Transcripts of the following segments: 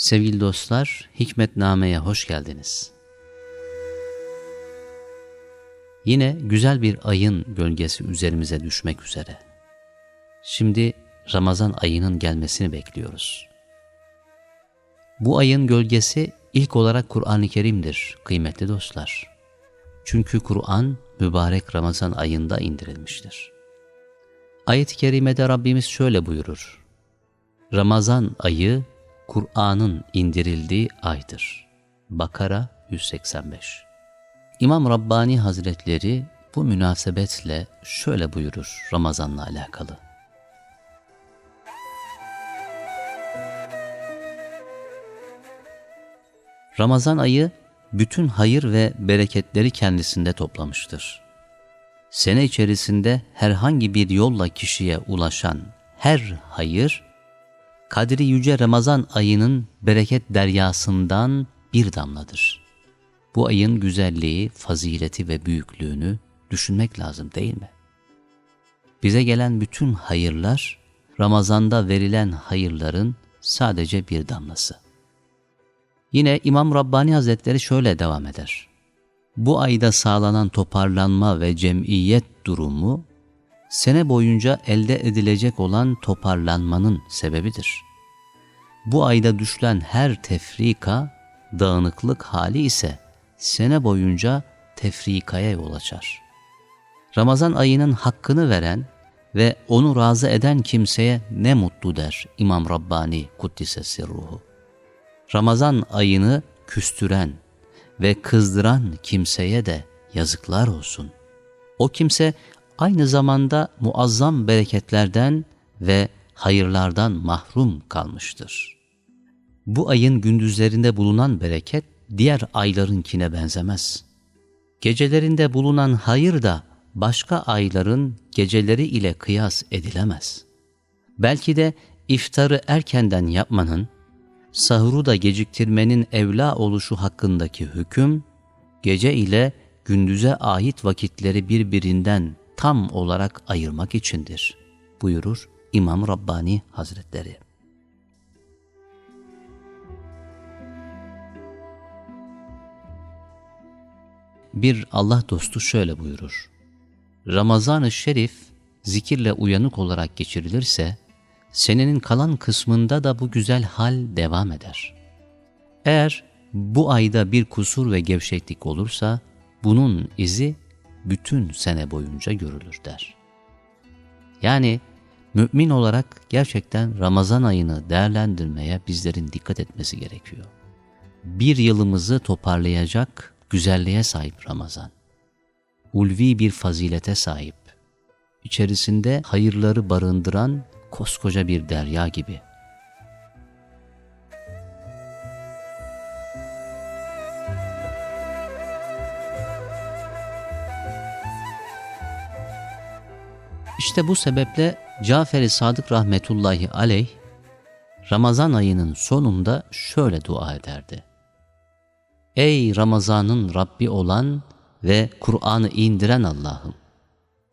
Sevgili dostlar, Hikmetname'ye hoş geldiniz. Yine güzel bir ayın gölgesi üzerimize düşmek üzere. Şimdi Ramazan ayının gelmesini bekliyoruz. Bu ayın gölgesi ilk olarak Kur'an-ı Kerim'dir kıymetli dostlar. Çünkü Kur'an mübarek Ramazan ayında indirilmiştir. Ayet-i Kerime'de Rabbimiz şöyle buyurur. Ramazan ayı Kur'an'ın indirildiği aydır. Bakara 185 İmam Rabbani Hazretleri bu münasebetle şöyle buyurur Ramazan'la alakalı. Ramazan ayı bütün hayır ve bereketleri kendisinde toplamıştır. Sene içerisinde herhangi bir yolla kişiye ulaşan her hayır, Kadri Yüce Ramazan ayının bereket deryasından bir damladır. Bu ayın güzelliği, fazileti ve büyüklüğünü düşünmek lazım değil mi? Bize gelen bütün hayırlar, Ramazan'da verilen hayırların sadece bir damlası. Yine İmam Rabbani Hazretleri şöyle devam eder. Bu ayda sağlanan toparlanma ve cemiyet durumu, sene boyunca elde edilecek olan toparlanmanın sebebidir. Bu ayda düşlen her tefrika, dağınıklık hali ise sene boyunca tefrikaya yol açar. Ramazan ayının hakkını veren ve onu razı eden kimseye ne mutlu der İmam Rabbani Kuddisesi ruhu. Ramazan ayını küstüren ve kızdıran kimseye de yazıklar olsun. O kimse aynı zamanda muazzam bereketlerden ve hayırlardan mahrum kalmıştır. Bu ayın gündüzlerinde bulunan bereket diğer aylarınkine benzemez. Gecelerinde bulunan hayır da başka ayların geceleri ile kıyas edilemez. Belki de iftarı erkenden yapmanın, sahuru da geciktirmenin evla oluşu hakkındaki hüküm, gece ile gündüze ait vakitleri birbirinden tam olarak ayırmak içindir, buyurur İmam Rabbani Hazretleri. Bir Allah dostu şöyle buyurur. Ramazan-ı Şerif zikirle uyanık olarak geçirilirse, senenin kalan kısmında da bu güzel hal devam eder. Eğer bu ayda bir kusur ve gevşeklik olursa, bunun izi bütün sene boyunca görülür der. Yani mümin olarak gerçekten Ramazan ayını değerlendirmeye bizlerin dikkat etmesi gerekiyor. Bir yılımızı toparlayacak güzelliğe sahip Ramazan. Ulvi bir fazilete sahip. İçerisinde hayırları barındıran koskoca bir derya gibi. İşte bu sebeple Cafer-i Sadık rahmetullahi aleyh Ramazan ayının sonunda şöyle dua ederdi. Ey Ramazan'ın Rabbi olan ve Kur'an'ı indiren Allah'ım!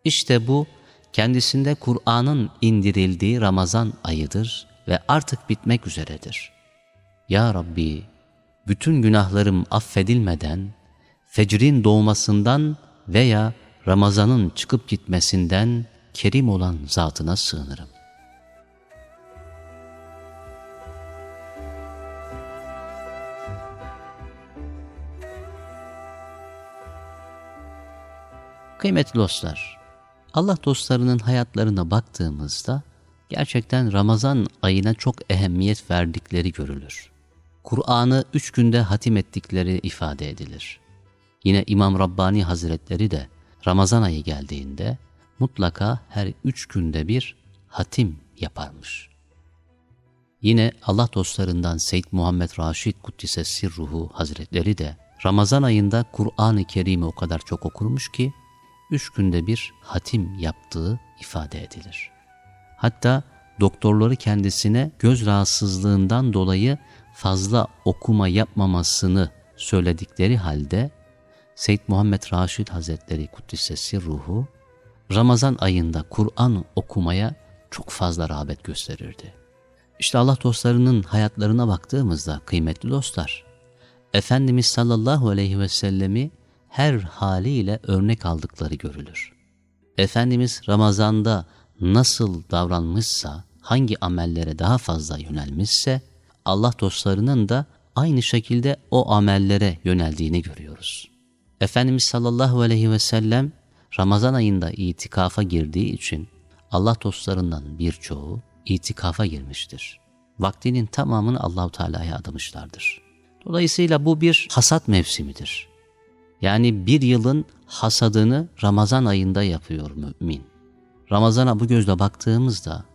İşte bu kendisinde Kur'an'ın indirildiği Ramazan ayıdır ve artık bitmek üzeredir. Ya Rabbi, bütün günahlarım affedilmeden, fecrin doğmasından veya Ramazan'ın çıkıp gitmesinden kerim olan zatına sığınırım. Kıymetli dostlar, Allah dostlarının hayatlarına baktığımızda gerçekten Ramazan ayına çok ehemmiyet verdikleri görülür. Kur'an'ı üç günde hatim ettikleri ifade edilir. Yine İmam Rabbani Hazretleri de Ramazan ayı geldiğinde mutlaka her üç günde bir hatim yaparmış. Yine Allah dostlarından Seyyid Muhammed Raşid Kuddise Ruhu Hazretleri de Ramazan ayında Kur'an-ı Kerim'i o kadar çok okurmuş ki üç günde bir hatim yaptığı ifade edilir. Hatta doktorları kendisine göz rahatsızlığından dolayı fazla okuma yapmamasını söyledikleri halde Seyyid Muhammed Raşid Hazretleri Kuddisesi ruhu Ramazan ayında Kur'an okumaya çok fazla rağbet gösterirdi. İşte Allah dostlarının hayatlarına baktığımızda kıymetli dostlar, Efendimiz sallallahu aleyhi ve sellemi her haliyle örnek aldıkları görülür. Efendimiz Ramazan'da nasıl davranmışsa, hangi amellere daha fazla yönelmişse, Allah dostlarının da aynı şekilde o amellere yöneldiğini görüyoruz. Efendimiz sallallahu aleyhi ve sellem Ramazan ayında itikafa girdiği için Allah dostlarından birçoğu itikafa girmiştir. Vaktinin tamamını Allahu Teala'ya adamışlardır. Dolayısıyla bu bir hasat mevsimidir. Yani bir yılın hasadını Ramazan ayında yapıyor mümin. Ramazana bu gözle baktığımızda,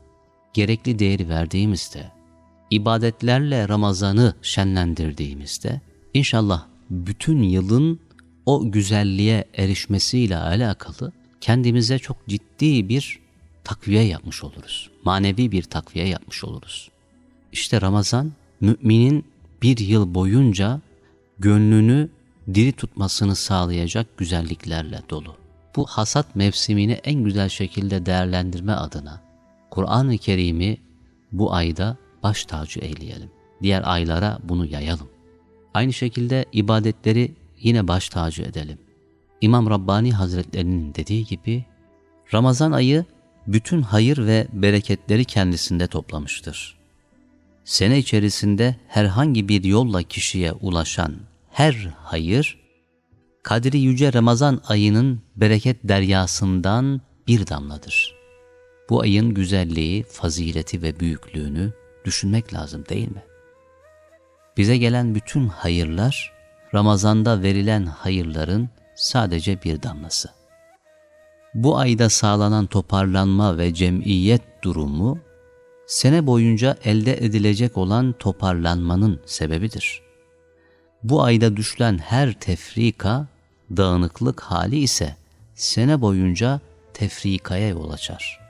gerekli değeri verdiğimizde, ibadetlerle Ramazan'ı şenlendirdiğimizde, inşallah bütün yılın o güzelliğe erişmesiyle alakalı kendimize çok ciddi bir takviye yapmış oluruz. Manevi bir takviye yapmış oluruz. İşte Ramazan, müminin bir yıl boyunca gönlünü diri tutmasını sağlayacak güzelliklerle dolu. Bu hasat mevsimini en güzel şekilde değerlendirme adına Kur'an-ı Kerim'i bu ayda baş tacı eyleyelim. Diğer aylara bunu yayalım. Aynı şekilde ibadetleri yine baş tacı edelim. İmam Rabbani Hazretlerinin dediği gibi Ramazan ayı bütün hayır ve bereketleri kendisinde toplamıştır. Sene içerisinde herhangi bir yolla kişiye ulaşan her hayır, Kadri Yüce Ramazan ayının bereket deryasından bir damladır. Bu ayın güzelliği, fazileti ve büyüklüğünü düşünmek lazım değil mi? Bize gelen bütün hayırlar, Ramazanda verilen hayırların sadece bir damlası. Bu ayda sağlanan toparlanma ve cemiyet durumu, sene boyunca elde edilecek olan toparlanmanın sebebidir. Bu ayda düşlen her tefrika, dağınıklık hali ise sene boyunca tefrikaya yol açar.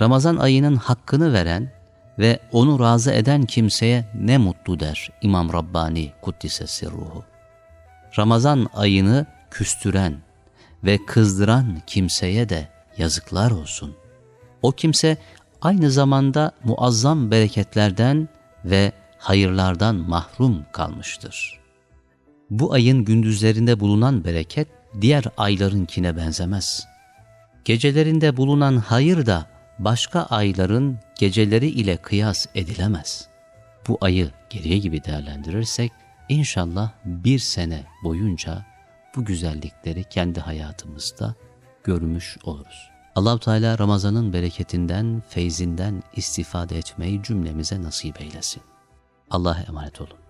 Ramazan ayının hakkını veren ve onu razı eden kimseye ne mutlu der İmam Rabbani Kuddisesi ruhu. Ramazan ayını küstüren ve kızdıran kimseye de yazıklar olsun. O kimse aynı zamanda muazzam bereketlerden ve hayırlardan mahrum kalmıştır. Bu ayın gündüzlerinde bulunan bereket diğer aylarınkine benzemez. Gecelerinde bulunan hayır da başka ayların geceleri ile kıyas edilemez. Bu ayı geriye gibi değerlendirirsek inşallah bir sene boyunca bu güzellikleri kendi hayatımızda görmüş oluruz. allah Teala Ramazan'ın bereketinden, feyzinden istifade etmeyi cümlemize nasip eylesin. Allah'a emanet olun.